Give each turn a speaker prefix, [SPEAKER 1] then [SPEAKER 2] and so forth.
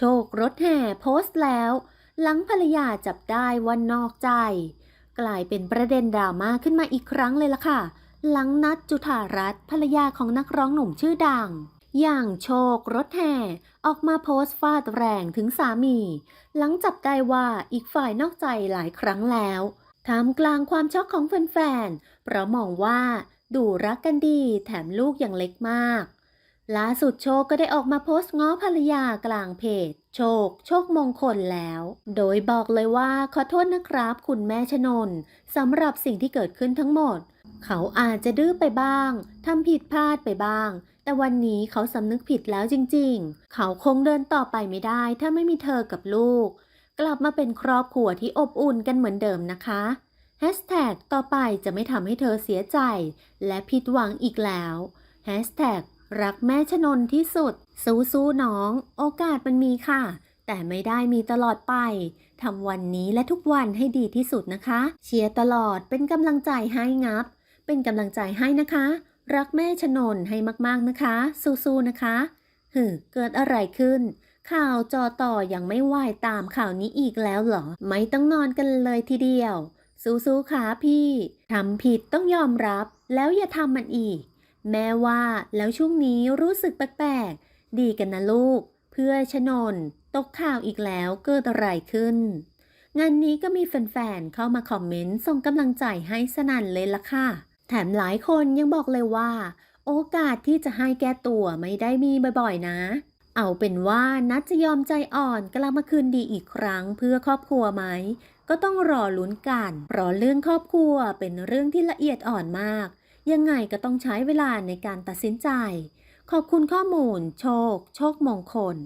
[SPEAKER 1] โชครถแห่โพสต์แล้ว หลังภรรยาจับได้ว่านอกใจ กลายเป็นประเด็นดราม่าขึ้นมาอีกครั้งเลยล่ะค่ะ หลังนัดจุธารัตน์ภรรยาของนักร้องหนุ่มชื่อดัง อย่างโชครถแห่ออกมาโพสต์ฟาดแรงถึงสามี หลังจับได้ว่าอีกฝ่ายนอกใจหลายครั้งแล้วท่ามกลางความช็อกของแฟนๆเพราะมองว่าดูรักกันดีแถมลูกยังเล็กมาก ล่าสุดโชคก็ได้ออกมาโพสต์ง้อภรรยากลางเพจ โชค โชคมงคลแล้ว โดยบอกเลยว่าขอโทษนะครับคุณแม่ชนนสำหรับสิ่งที่เกิดขึ้นทั้งหมด เขาอาจจะดื้อไปบ้างทำผิดพลาดไปบ้าง แต่วันนี้เขาสำนึกผิดแล้วจริง ๆ เขาคงเดินต่อไปไม่ได้ ถ้าไม่มีเธอกับลูก กลับมาเป็นครอบครัวที่อบอุ่นกันเหมือนเดิมนะคะแฮชแท็กต่อไปจะไม่ทำให้เธอเสียใจ และผิดหวังอีกแล้วแฮชแท็ก รักแม่ชนนที่สุด สู้ๆน้อง โอกาสมันมีค่ะ แต่ไม่ได้มีตลอดไปทำวันนี้และทุกวันให้ดีที่สุดนะคะ เชียร์ตลอดเป็นกำลังใจให้งับ เป็นกำลังใจให้นะคะ รักแม่ชนนให้มากๆนะคะ สู้ๆนะคะฮึเกิดอะไรขึ้น ข่าวจอต่อยังไม่ไหวตามข่าวนี้อีกแล้วเหรอ ไม่ต้องนอนกันเลยทีเดียว สู้ๆค่ะพี่ทำผิดต้องยอมรับ แล้วอย่าทำมันอีก แม่ว่าแล้วช่วงนี้รู้สึกแปลกๆ ดีกันนะลูก เพื่อชนน ตกข่าวอีกแล้วเกิดอะไรขึ้น งานนี้ก็มีแฟนๆ เข้ามาคอมเมนต์ส่งกำลังใจให้สนั่นเลยล่ะค่ะ แถมหลายคนยังบอกเลยว่า โอกาสที่จะให้แก้ตัวไม่ได้มีบ่อยๆ นะ เอาเป็นว่านัดจะยอมใจอ่อนกลับมาคืนดีอีกครั้งเพื่อครอบครัวไหมก็ต้องรอลุ้นกัน เพราะเรื่องครอบครัวเป็นเรื่องที่ละเอียดอ่อนมาก ยังไงก็ต้องใช้เวลาในการตัดสินใจ ขอบคุณข้อมูล โชค โชคมงคล